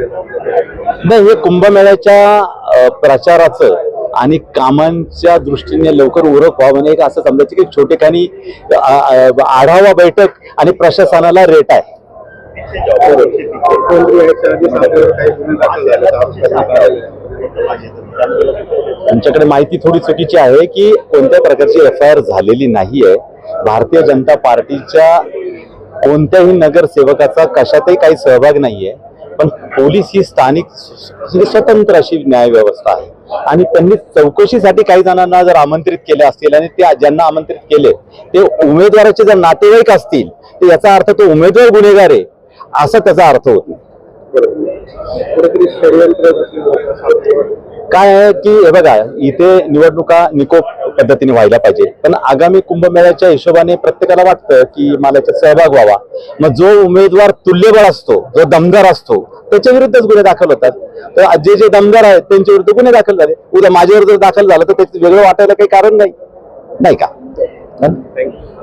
नाही हे कुंभमेळ्याच्या प्रचाराचं आणि कामांच्या दृष्टीने लवकर उरक व्हावं नाही असं समजायचं की छोटेखानी आढावा बैठक आणि प्रशासनाला रेट आहे. आमच्याकडे माहिती थोडी चुकीची आहे की कोणत्या प्रकारची एफ आय आर झालेली नाही आहे भारतीय जनता पार्टीच्या कोणत्याही नगरसेवकाचा कशातही काही सहभाग नाहीये. पण पोलीस ही स्थानिक म्हणजे स्वतंत्र अशी न्याय व्यवस्था आहे. आणि त्यांनी चौकशीसाठी काही जणांना जर आमंत्रित केले असतील आणि त्या ज्यांना आमंत्रित केले ते उमेदवाराचे जर नातेवाईक असतील तर याचा अर्थ तो उमेदवार गुन्हेगार आहे असा त्याचा अर्थ होतो. काय आहे की हे बघा इथे निवडणुका निकोप पद्धतीने व्हायला पाहिजे. पण आगामी कुंभमेळ्याच्या हिशोबाने प्रत्येकाला वाटतं की मला याच्यात सहभाग व्हावा. मग जो उमेदवार तुल्यबळ असतो जो दमदार असतो त्याच्या विरुद्धच गुन्हे दाखल होतात. तर जे जे दमदार आहेत त्यांच्या विरुद्ध गुन्हे दाखल झाले. उद्या माझ्यावर जर दाखल झालं तर त्याचं वेगळं वाटायला काही कारण नाही. नाही का? थँक्यू